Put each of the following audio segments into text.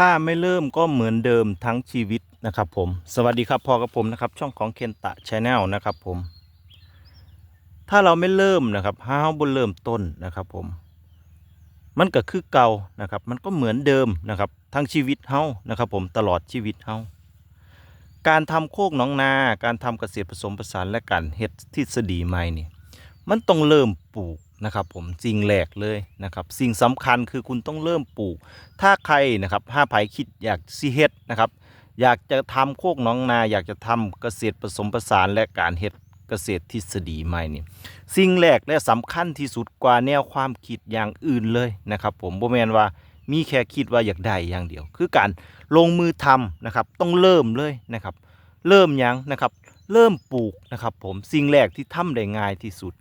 ถ้าไม่เริ่มก็เหมือนเดิมทั้งชีวิตนะครับผม สวัสดีครับพ่อกับผมนะครับ ช่องของเคนตะชาแนลนะครับผม ถ้าเราไม่เริ่มนะครับห้าวบนเริ่มต้นนะครับผม มันก็คือเก่านะครับ มันก็เหมือนเดิมนะครับ ทั้งชีวิตเฮานะครับ ผมตลอดชีวิตเฮาการทำโคกหนองนา การทำเกษตรผสมผสานและการเฮ็ดทฤษฎีใหม่นี่ มันต้องเริ่มปลูก นะครับผมสิ่งแรกเลยนะครับสิ่งสำคัญคือคุณต้องเริ่มปลูก ถ้าใครนะครับห้าไผคิดอยากซีเฮ็ดนะครับอยากจะทำโคกน้องนาอยากจะทำเกษตรผสมผสานและการเฮ็ดเกษตรทฤษฎีใหม่นี่สิ่งแรกและสำคัญที่สุดกว่าแนวความคิดอย่างอื่นเลยนะครับผมบ่แมนว่ามีแค่คิดว่าอยากได้อย่างเดียว คือการลงมือทำนะครับต้องเริ่มเลยนะครับ เริ่มยังนะครับ เริ่มปลูกนะครับผมสิ่งแรกที่ทำได้ง่ายที่สุด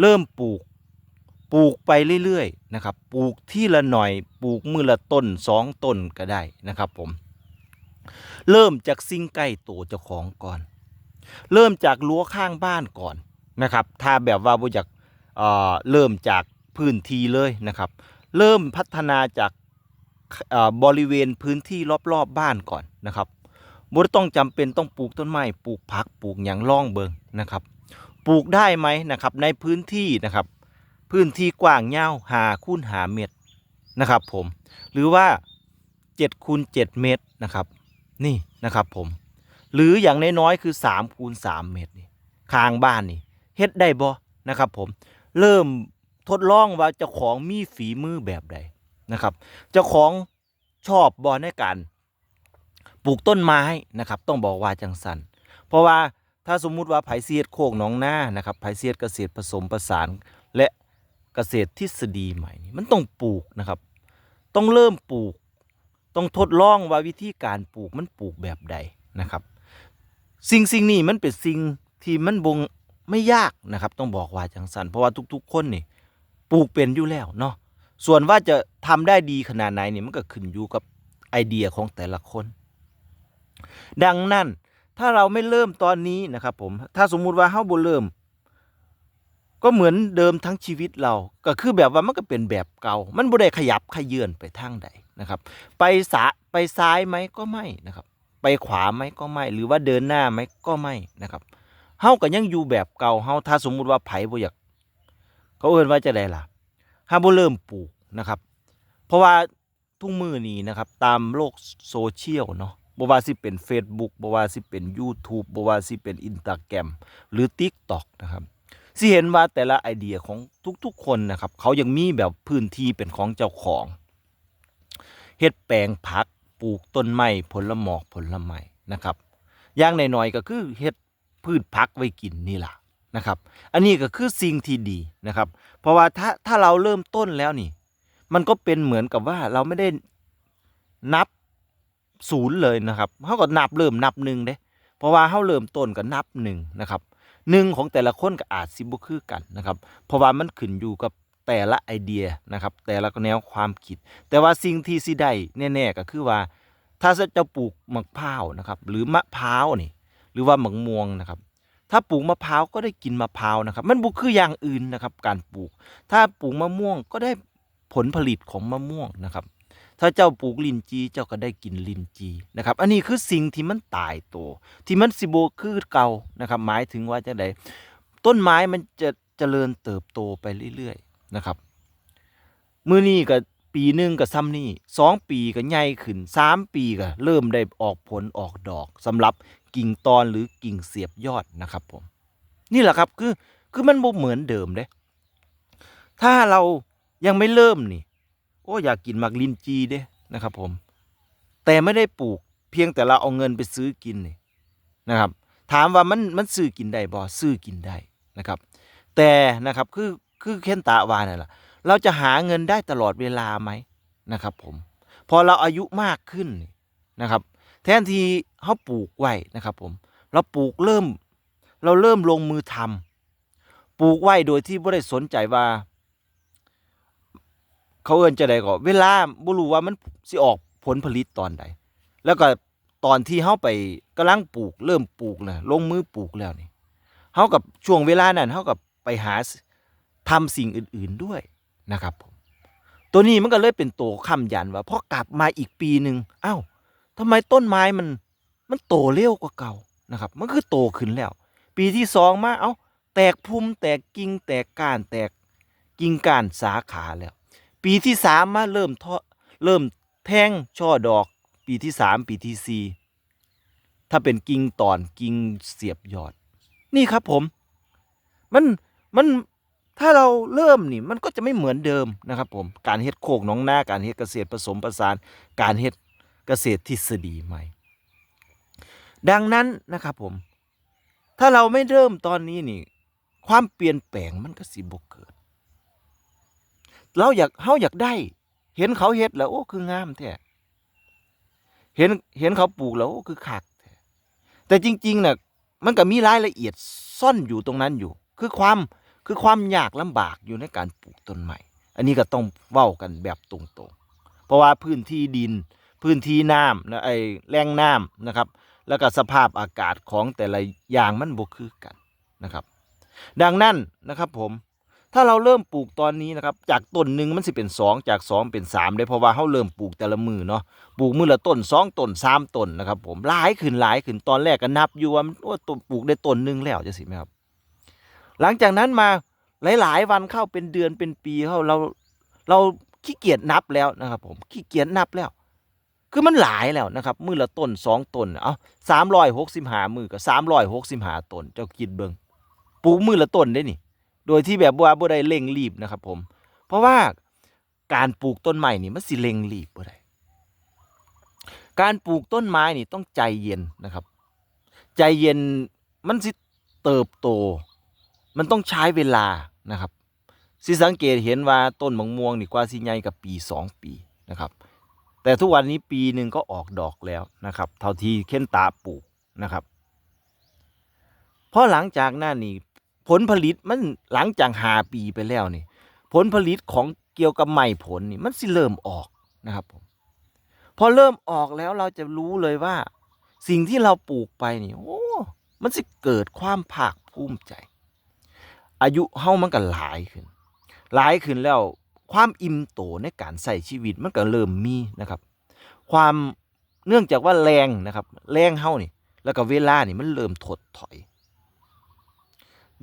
เริ่มปลูก ปลูกไปเรื่อยๆนะครับปลูกที่ละหน่อยปลูกมือละต้นสองต้นก็ได้นะครับผมเริ่มจากสิ่งใกล้ตัวเจ้าของก่อน เริ่มจากรั้วข้างบ้านก่อนนะครับ ถ้าแบบว่าบ่อยากเเริ่มจากพื้นที่เลยนะครับ เริ่มพัฒนาจากบริเวณพื้นที่รอบๆบบ้านก่อนนะครับบ่ต้องจำเป็นต้องปลูกต้นไม้ปลูกผักปลูกหยังร่องเบิงนะครับ ปลูกได้ไหมนะครับในพื้นที่นะครับ พื้นที่กว้างยาวหาคูณหาเมตรนะครับผมหรือว่า7คูณ7เมตรนะครับ นี่นะครับผม หรืออย่างน้อยๆคือ3คูณ3เมตรนี่ข้างบ้านนี่เฮ็ดได้บ่นะครับผมเริ่มทดลองว่าเจ้าของมีฝีมือแบบใดนะครับ เจ้าของชอบบ่ในการปลูกต้นไม้นะครับ ต้องบอกว่าจังสันเพราะว่าถ้าสมมุติว่าไผเสียดโคกหนองหน้านะครับไผเสียดเกษตรผสมผสานและ เกษตรทฤษฎีใหม่นี่มันต้องปลูกนะครับ ต้องเริ่มปลูก ต้องทดลองว่าวิธีการปลูกมันปลูกแบบใดนะครับ สิ่งสิ่งนี้มันเป็นสิ่งที่มันบงไม่ยากนะครับ ต้องบอกว่าจังสันเพราะว่าทุก ๆ คนนี่ปลูกเป็นอยู่แล้วเนาะส่วนว่าจะทำได้ดีขนาดไหนนี่มันก็ขึ้นอยู่กับไอเดียของแต่ละคน ดังนั้นถ้าเราไม่เริ่มตอนนี้นะครับผมถ้าสมมุติว่าเฮาบ่เริ่ม ก็เหมือนเดิมทั้งชีวิตเรา ก็คือแบบว่ามันก็เป็นแบบเก่า มันบ่ได้ขยับขยื่นไปทางใดนะครับ ไปสาไปซ้ายไหมก็ไม่นะครับ ไปขวาไหมก็ไม่ หรือว่าเดินหน้าไหมก็ไม่นะครับ เฮาก็ยังอยู่แบบเก่า เฮาถ้าสมมุติว่าไผบ่อยาก เขาเอิ้นว่าจะได้ล่ะถ้าบ่เริ่มปลูกนะครับ เพราะว่าทุกมือนี้นะครับตามโลกโซเชียลเนาะบ่ว่าสิเป็น Facebook บ่ว่าสิเป็น YouTube บ่ว่าสิเป็น Instagram หรือ TikTok นะครับ สิเห็นว่าแต่ละไอเดียของทุกๆคนนะครับ เขายังมีแบบพื้นที่เป็นของเจ้าของเฮ็ดแปลงผักปลูกต้นไม้ผลหมอกผลไม้นะครับอย่างน้อยๆก็คือเฮ็ดพืชผักไว้กินนี่ล่ะนะครับ อันนี้ก็คือสิ่งที่ดีนะครับ เพราะว่าถ้าถ้าเราเริ่มต้นแล้วนี่ มันก็เป็นเหมือนกับว่าเราไม่ได้นับศูนย์เลยนะครับเขาก็นับเริ่มนับหนึ่งเด้ เพราะว่าเขาเริ่มต้นก็นับหนึ่งนะครับ หนึ่งของแต่ละคนก็อาจสิบ่คือกันนะครับ เพราะว่ามันขึ้นอยู่กับแต่ละไอเดียนะครับ แต่ละแนวความคิด แต่ว่าสิ่งที่สิได้แน่ๆก็คือว่า ถ้าจะปลูกมะพร้าวนะครับ หรือมะพร้าวนี่ หรือว่ามะม่วงนะครับ ถ้าปลูกมะพร้าวก็ได้กินมะพร้าวนะครับ มันบุคืออย่างอื่นนะครับ การปลูก ถ้าปลูกมะม่วงก็ได้ผลผลิตของมะม่วงนะครับ ถ้าเจ้าปลูกลินจีเจ้าก็ได้กินลินจีนะครับ อันนี้คือสิ่งที่มันตายตัวที่มันสิโบคือเก่านะครับหมายถึงว่าจะไดต้นไม้มันจะเจริญเติบโตไปเรื่อยๆนะครับมือนี้ก็ปีหนึ่งก็ซ้ำนี่สองปีก็ใหญ่ขึ้นสามปีก็เริ่มได้ออกผลออกดอกสำหรับกิ่งตอนหรือกิ่งเสียบยอดนะครับผม นี่แหละครับคือคือมันบ่เหมือนเดิมเด้ถ้าเรายังไม่เริ่มนี่ อ้อยากกินมักลินจีเด้นะครับ ผม แต่ไม่ได้ปลูก เพียงแต่เราเอาเงินไปซื้อกินนี่นะครับ ถามว่ามันมันซื้อกินได้บ่ซื้อกินได้นะครับ แต่นะครับคือคือเคนตาวาเนี่ยแหละเราจะหาเงินได้ตลอดเวลาไหมนะครับ ผม พอเราอายุมากขึ้นนี่นะครับ แทนที่เขาปลูกไว้นะครับ ผม เราปลูกเริ่ม เราเริ่มลงมือทำปลูกไว้โดยที่ไม่ได้สนใจว่า เขาเอิ้นจะได้ก็เวลาบ่รู้ว่ามันสิออกผลผลิตตอนใด แล้วก็ตอนที่เฮาไปกำลังปลูกเริ่มปลูกนะลงมือปลูกแล้วนี่เฮากับช่วงเวลานั้นเฮากับไปหาทำสิ่งอื่นๆด้วยนะครับผมตัวนี้มันก็เลยเป็นตัวค้ำยันว่าพอกลับมาอีกปีหนึ่งอ้าวทำไมต้นไม้มันมันโตเร็วกว่าเก่านะครับ มันคือโตขึ้นแล้ว ปีที่สองมาเอ้าแตกพุ่มแตกกิ่งแตกก้านแตกกิ่งก้านสาขาแล้ว ปีที่สามมาเริ่มเทาะเริ่มแทงช่อดอก ปีที่สามปีที่สี่ถ้าเป็นกิ่งตอนกิ่งเสียบยอด นี่ครับผม มันมันถ้าเราเริ่มนี่มันก็จะไม่เหมือนเดิมนะครับผมการเฮ็ดโคกน้องนาการเฮ็ดเกษตรผสมผสาน การเฮ็ดเกษตรทฤษฎีใหม่ ดังนั้นนะครับผม ถ้าเราไม่เริ่มตอนนี้นี่ ความเปลี่ยนแปลงมันก็สิบ่เกิด เราอยากเฮาอยากได้ เห็นเขาเฮ็ดแล้วโอ้คืองามแท้เห็นเห็นเขาปลูกแล้วโอ้คือคักแท้แต่จริงๆน่ะมันก็มีรายละเอียดซ่อนอยู่ตรงนั้นอยู่ คือความคือความยากลำบากอยู่ในการปลูกต้นใหม่อันนี้ก็ต้องเว้ากันแบบตรงๆ เพราะว่าพื้นที่ดินพื้นที่น้ำนะไอแหล่งน้ำนะครับ แล้วก็สภาพอากาศของแต่ละอย่างมันบ่คือกันนะครับ ดังนั้นนะครับผม ถ้าเราเริ่มปลูกตอนนี้นะครับ จากต้นหนึ่งมันสิเป็นสองจากสองเป็นสามได้เพราะว่าเขาเริ่มปลูกแต่ละมือเนาะปลูกมือละต้นสองต้นสามต้นนะครับผมหลายขึ้นหลายขึ้นตอนแรกก็นับอยู่ว่ามันโอ้ต้นปลูกได้ต้นหนึ่งแล้วจะสิไหมครับ หลังจากนั้นมาหลาย ๆ วันเข้าเป็นเดือนเป็นปีเข้าเราเราขี้เกียจนับแล้วนะครับ ผมขี้เกียจนับแล้ว คือมันหลายแล้วนะครับ มือละต้นสองต้นเอาสามร้อยหกสิบหามือกับสามร้อยหกสิบหาต้นเจ้าคิดเบิงปลูกมือละต้นได้นี่ โดยที่แบบว่าบ่ได้เร่งรีบนะครับผม เพราะว่าการปลูกต้นไม้นี่มันสิเร่งรีบบ่ได้การปลูกต้นไม้นี่ต้องใจเย็นนะครับ ใจเย็นมันสิเติบโต มันต้องใช้เวลานะครับสิสังเกตเห็นว่าต้นมะม่วงนี่กว่าสิใหญ่กับปีสองปีนะครับ แต่ทุกวันนี้ปีหนึ่งก็ออกดอกแล้วนะครับ เท่าที่เค้นตาปลูกนะครับเพราะหลังจากนั้นนี่ ผลผลิตมันหลังจากหาปีไปแล้วนี่ ผลผลิตของเกี่ยวกับไม้ผลนี่มันสิเริ่มออกนะครับผมพอเริ่มออกแล้วเราจะรู้เลยว่า สิ่งที่เราปลูกไปนี่โอ้มันสิเกิดความภาคภูมิใจ อายุเฮามันก็หลายขึ้น หลายขึ้นแล้วความอิ่มโตในการใส่ชีวิตมันก็เริ่มมีนะครับ ความเนื่องจากว่าแรงนะครับ แรงเฮานี่ แล้วก็เวลานี่มันเริ่มถดถอย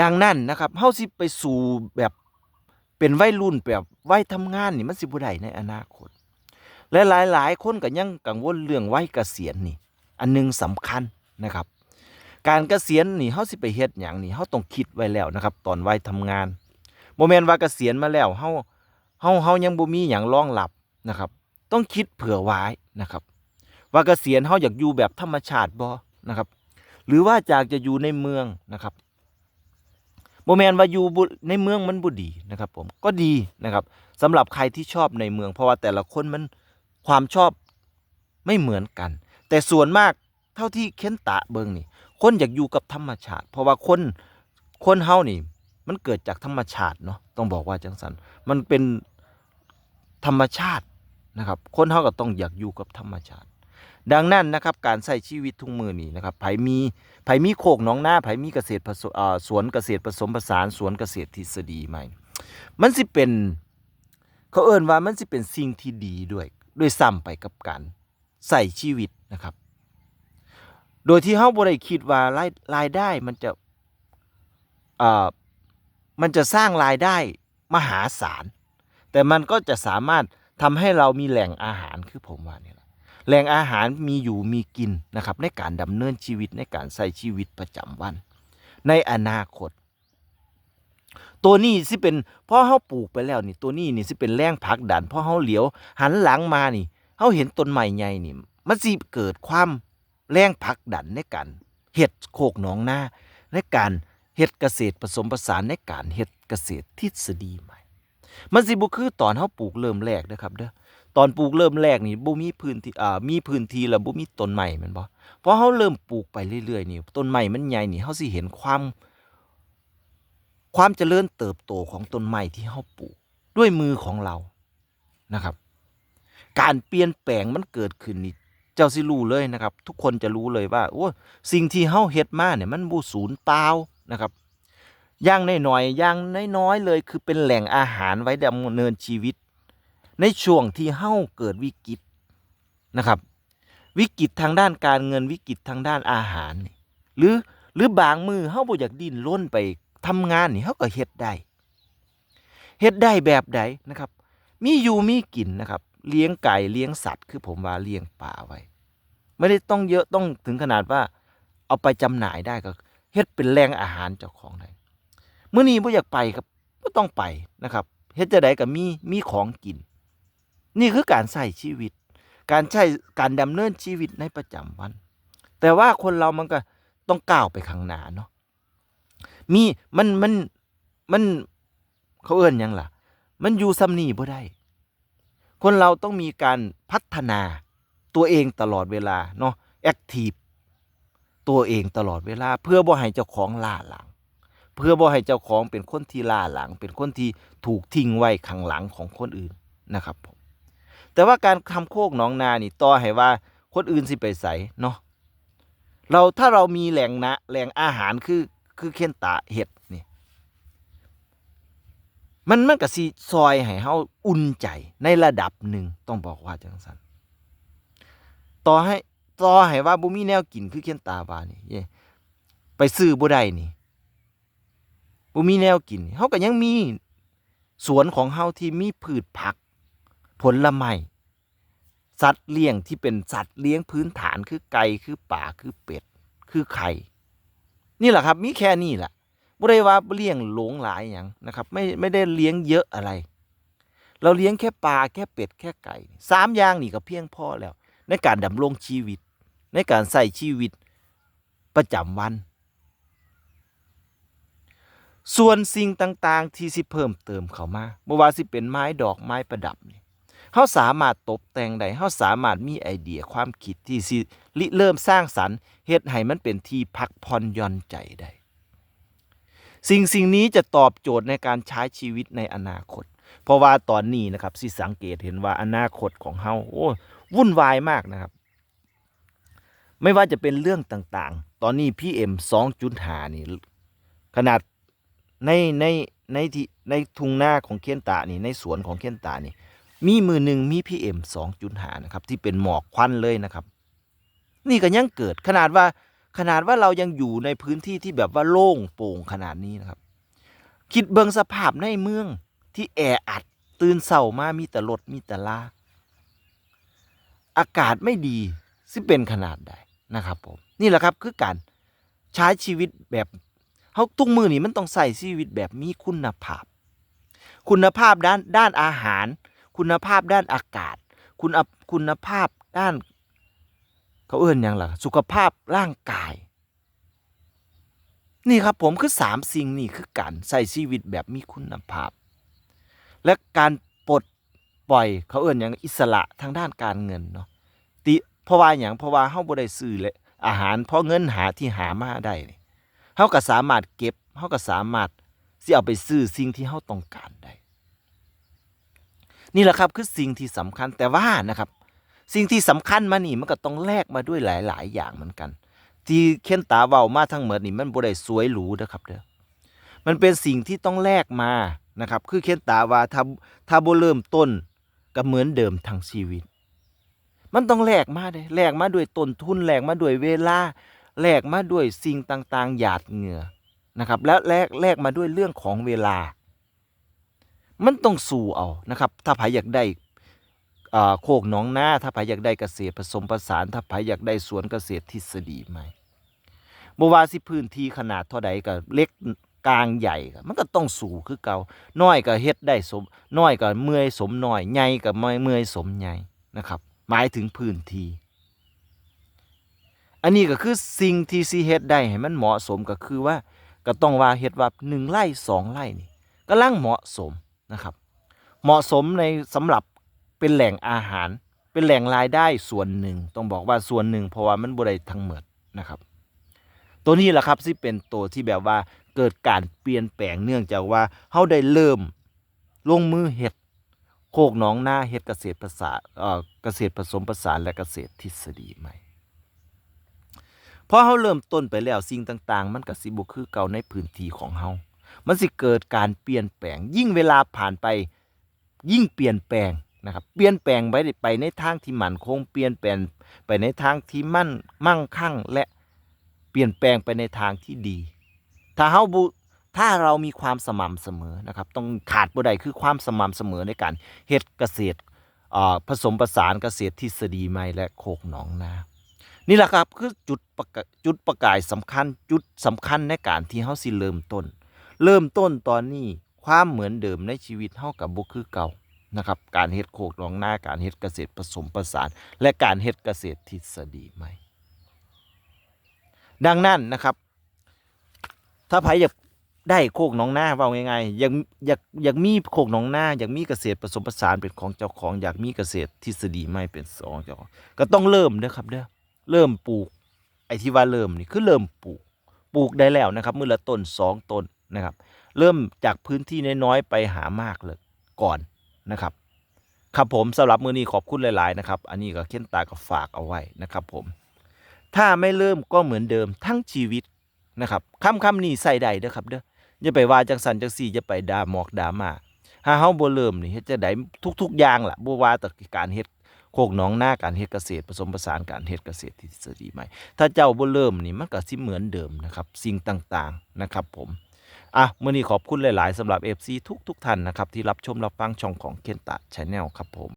ดังนั้นนะครับเฮาสิไปสู่แบบเป็นวัยรุ่นแบบวัยทำงานนี่มันสิบ่ได้ในอนาคต และหลายๆ คนก็ยังกังวลเรื่องวัยเกษียณนี่ อันหนึงสำคัญนะครับ การเกษียณนี่เฮาสิไปเฮ็ดหยังนี่เฮาต้องคิดไว้แล้วนะครับ ตอนวัยทำงานบ่แม่นว่าเกษียณมาแล้วเฮาเฮาเฮายังบ่มีหยังรองรับนะครับ ต้องคิดเผื่อไว้นะครับ ว่าเกษียณเฮาอยากอยู่แบบธรรมชาติบ่นะครับ หรือว่าจากจะอยู่ในเมืองนะครับ โมแมนว่าอยู่ในเมืองมันบ่ดีนะครับผมก็ดีนะครับสำหรับใครที่ชอบในเมือง เพราะว่าแต่ละคนมันความชอบไม่เหมือนกัน แต่ส่วนมากเท่าที่เค้นตะเบิงนี่ คนอยากอยู่กับธรรมชาติ เพราะว่าคนคนเฮานี่ มันเกิดจากธรรมชาติเนาะต้องบอกว่าจังสันมันเป็นธรรมชาตินะครับ คนเฮาก็ต้องอยากอยู่กับธรรมชาติ ดังนั้นนะครับการใช้ชีวิตทุกมือนี่นะครับไผมี ผมีโคกหนองนาไผมีเกษตรผสมอ่าสวนเกษตรผสมผสานสวนเกษตรทฤษฎีใหม่ มันสิเป็นเขาเอ่นว่ามันสิเป็นสิ่งที่ดีด้วยด้วยซ้ำไปกับการใส่ชีวิตนะครับ โดยที่เฮาบ่ได้คิดว่ารายรายได้มันจะอ่ามันจะสร้างรายได้มหาศาล แต่มันก็จะสามารถทำให้เรามีแหล่งอาหารคือผมว่านี่ แหล่งอาหารมีอยู่มีกินนะครับในการดำเนินชีวิตในการใช้ชีวิตประจำวัน ในอนาคต ตัวนี้สิเป็นพอเฮาปลูกไปแล้วนี่ตัวนี้นี่สิเป็นแรงผลักดันพอเฮาเหลียว หันหลังมานี่เฮาเห็นต้นไม้ใหญ่นี่มันสิเกิดความแรงผลักดันในการเฮ็ดโคกหนองนาในการเฮ็ดเกษตรผสมผสานในการเฮ็ดเกษตรทฤษฎีใหม่ มันสิบ่คือตอนเฮาปลูกเริ่มแรกเด้อครับเด้อ ตอนปลูกเริ่มแรกนี่บ่มีพื้นที่อ่ามีพื้นที่แล้วบ่มีต้นไม้แม่นบ่พอเฮาเริ่มปลูกไปเรื่อยๆนี่ต้นไม้มันใหญ่นี่เฮาสิเห็นความความเจริญเติบโตของต้นไม้ที่เฮาปลูกด้วยมือของเรานะครับ การเปลี่ยนแปลงมันเกิดขึ้นนี่เจ้าสิรู้เลยนะครับ ทุกคนจะรู้เลยว่าโอ้สิ่งที่เฮาเฮ็ดมาเนี่ยมันบ่สูญเปล่านะครับอย่างน้อยๆอย่างน้อยๆเลยคือเป็นแหล่งอาหารไว้ดำเนินชีวิต ในช่วงที่เฮาเกิดวิกฤตนะครับ วิกฤตทางด้านการเงินวิกฤตทางด้านอาหาร หรือหรือบางมือเฮาบ่อยากดิ้นรนไปทำงานนี่เฮาก็เฮ็ดได้เฮ็ดได้แบบใดนะครับ มีอยู่มีกินนะครับ เลี้ยงไก่เลี้ยงสัตว์ คือผมว่าเลี้ยงปลาไว้ ไม่ได้ต้องเยอะต้องถึงขนาดว่าเอาไปจำหน่ายได้ก็เฮ็ดเป็นแหล่งอาหารเจ้าของได้เมื่อนี้บ่อยากไปครับก็ต้องไปนะครับเฮ็ดจะไดก็มีมีของกิน นี่คือการใช้ชีวิต การใช้การดำเนินชีวิตในประจำวัน แต่ว่าคนเรามันก็ต้องก้าวไปข้างหน้าเนาะมีมันมันมันเขาเอื้อนยังล่ะ มันอยู่ซ้ำนี่บ่ได้ คนเราต้องมีการพัฒนาตัวเองตลอดเวลาเนาะแอคทีฟตัวเองตลอดเวลา เพื่อบ่ให้เจ้าของล่าหลัง เพื่อบ่ให้เจ้าของเป็นคนที่ล่าหลัง เป็นคนที่ถูกทิ้งไว้ข้างหลังของคนอื่นนะครับผม แต่ว่าการทำโคกหนองนานี่ต่อให้ว่าคนอื่นสิไปใส่เนาะเราถ้าเรามีแหล่งนะแหล่งอาหารคือคือเคนตาเห็ดนี่มันมันก็สิซอยให้เฮาอุ่นใจในระดับหนึ่งต้องบอกว่าจังซั่นต่อให้ต่อให้ว่าบ่มีแนวกินคือเขียนตาว่านี่เยไปซื้อบ่ได้นี่บ่มีแนวกินเฮาก็ยังมีสวนของเฮาที่มีพืชผัก ผลไม้สัตว์เลี้ยงที่เป็นสัตว์เลี้ยงพื้นฐานคือไก่คือป่าคือเป็ด คือไข่นี่แหละครับ มีแค่นี้แหละบ่ได้ว่าเลี้ยงหลงหลายอย่างนะครับ ไม่ไม่ได้เลี้ยงเยอะอะไร เราเลี้ยงแค่ปลาแค่เป็ดแค่ไก่สามอย่างนี่ก็เพียงพอแล้ว ในการดำรงชีวิต ในการใส่ชีวิตประจำวัน ส่วนสิ่งต่างๆ ที่สิเพิ่มเติมเข้ามาบ่ว่าสิเป็นไม้ดอกไม้ประดับนี่ เฮาสามารถตกแต่งได้เฮาสามารถมีไอเดียความคิดที่สิริเริ่มสร้างสรรค์เฮ็ดให้มันเป็นที่พักผ่อนย่อนใจได้ สิ่งสิ่งนี้จะตอบโจทย์ในการใช้ชีวิตในอนาคต เพราะว่าตอนนี้นะครับสิสังเกตเห็นว่าอนาคตของเฮาโอ้วุ่นวายมากนะครับ ไม่ว่าจะเป็นเรื่องต่างๆ ตอนนี้พี่เอ็มสองจุดหานี่ขนาดในในในที่ในทุ่งนาของเคียนตานี่ในสวนของเคียนตานี่ มีมือหนึ่งมีพี่เอ็มสองจุดหานะครับ ที่เป็นหมอกควันเลยนะครับ นี่ก็ยังเกิดขนาดว่าขนาดว่าเรายังอยู่ในพื้นที่ที่แบบว่าโล่งโปร่งขนาดนี้นะครับ คิดเบิงสภาพในเมืองที่แออัด ตื่นเศร้ามามีแต่รถมีแต่ลาอากาศไม่ดีสิเป็นขนาดใดนะครับผมนี่แหละครับคือการใช้ชีวิตแบบเฮาทุกมือนี่มันต้องใส่ชีวิตแบบมีคุณภาพ คุณภาพด้านด้านอาหาร คุณภาพด้านอากาศ คุณคุณภาพด้าน เขาเอื้อนหยังล่ะสุขภาพร่างกาย นี่ครับผมคือสามสิ่งนี่คือการใส่ชีวิตแบบมีคุณภาพ และการปลดปล่อยเขาเอื้อนอย่างอิสระทางด้านการเงินเนาะติเพราะว่าอย่างเพราะว่าเฮาบ่ได้ซื้อเลยอาหารเพราะเงินหาที่หามาได้นี่เฮาก็สามารถเก็บเฮาก็สามารถสิเอาไปซื้อสิ่งที่เฮาต้องการ นี่แหละครับคือสิ่งที่สำคัญแต่ว่านะครับ สิ่งที่สำคัญมานี่มันก็ต้องแลกมาด้วยหลาย ๆ อย่างเหมือนกัน ที่เค้นตาเว้ามาทั้งหมดนี่มันบ่ได้สวยหรูนะครับเด้อมันเป็นสิ่งที่ต้องแลกมานะครับ คือเค้นตาว่าถ้าถ้าบ่เริ่มต้นก็เหมือนเดิมทั้งชีวิต มันต้องแลกมาเด้แลกมาด้วยต้นทุนแลกมาด้วยเวลาแลกมาด้วยสิ่งต่างๆ หยาดเหงื่อนะครับ แล้วแลกแลกมาด้วยเรื่องของเวลา มันต้องสู้เอานะครับ ถ้าใครอยากได้โคกหนองนาถ้าใครอยากได้เกษตรผสมผสาน ถ้าใครอยากได้สวนเกษตรทฤษฎีใหม่บ่ว่าสิพื้นที่ขนาดเท่าใดก็เล็กกลางใหญ่ก็มันก็ต้องสู่คือเก่าน้อยก็เฮ็ดได้สมน้อยก็เมื่อยสมน้อยใหญ่ก็เมื่อยสมใหญ่นะครับ หมายถึงพื้นที่อันนี้ก็คือสิ่งที่สิเฮ็ดได้ให้มันเหมาะสมก็คือว่าก็ต้องว่าเฮ็ดว่าหนึ่งไร่สองไร่นี่กำลังเหมาะสม นะครับ เหมาะสมในสำหรับเป็นแหล่งอาหาร เป็นแหล่งรายได้ส่วนหนึ่ง ต้องบอกว่าส่วนหนึ่งเพราะว่ามันบ่ได้ทั้งหมดนะครับ ตัวนี้แหละครับที่เป็นตัวที่แบบว่าเกิดการเปลี่ยนแปลงเนื่องจากว่าเฮาได้เริ่มลงมือเฮ็ดโคกหนองนาเฮ็ดเกษตรผสาเอ่อเกษตรผสมผสานและเกษตรทฤษฎีใหม่พอเฮาเริ่มต้นไปแล้วสิ่งต่าง ๆ มันก็สิบ่คือเก่าในพื้นที่ของเฮา มันสิเกิดการเปลี่ยนแปลง ยิ่งเวลาผ่านไปยิ่งเปลี่ยนแปลงนะครับเปลี่ยนแปลงไปไปในทางที่มั่นคงเปลี่ยนแปลงไปในทางที่มั่นมั่งคั่งและเปลี่ยนแปลงไปในทางที่ดี ถ้าเฮาบุถ้าเรามีความสม่ำเสมอนะครับต้องขาดบ่ได้คือความสม่ำเสมอในการเฮ็ดเกษตรผสมผสานเกษตรทฤษฎีใหม่และโคกหนองนานี่แหละครับคือจุดประกาจุดประกายสำคัญจุดสำคัญในการที่เฮาสิเริ่มต้น เริ่มต้นตอนนี้ความเหมือนเดิมในชีวิตเฮากับบ่คือเก่านะครับ การเฮ็ดโคกหนองนาการเฮ็ดเกษตรผสมผสาน และการเฮ็ดเกษตรทฤษฎีใหม่ ดังนั้นนะครับ ถ้าไผอยากได้โคกหนองนาเว้าง่ายๆอยากอยากอยากมีโคกหนองนาอยากมีเกษตรผสมผสานเป็นของเจ้าของ อยากมีเกษตรทฤษฎีใหม่เป็นของเจ้าของก็ต้องเริ่มเด้อครับเด้อเริ่มปลูกไอ้ที่ว่าเริ่มนี่คือเริ่มปลูกปลูกได้แล้วนะครับ มือละต้นสองต้น นะครับ เริ่มจากพื้นที่น้อยๆไปหามากเลยก่อนนะครับ ครับผมสำหรับมือนี้ขอบคุณหลายๆนะครับ อันนี้ก็เค้นตาก็ฝากเอาไว้นะครับผม ถ้าไม่เริ่มก็เหมือนเดิมทั้งชีวิตนะครับคำคำนี้ใส่ได้เด้อครับเด้ออย่าไปว่าจังสันจังสี่อย่าไปด่าหมอกด่ามาถ้าเฮาบ่เริ่มนี่เฮ็ดจะได้ทุก ๆ อย่างล่ะบ่ว่าแต่การเฮ็ดโคกหนองนาการเฮ็ดเกษตรผสมผสานการเฮ็ดเกษตรทฤษฎีใหม่ ถ้าเจ้าบ่เริ่มนี่มันก็สิเหมือนเดิมนะครับ สิ่งต่างๆนะครับผม อะมื่อนี้ขอบคุณหลาย ๆสำหรับ FC ทุกๆ ท่านนะครับ ที่รับชมรับฟังช่องของเคนตะชาแนลครับผม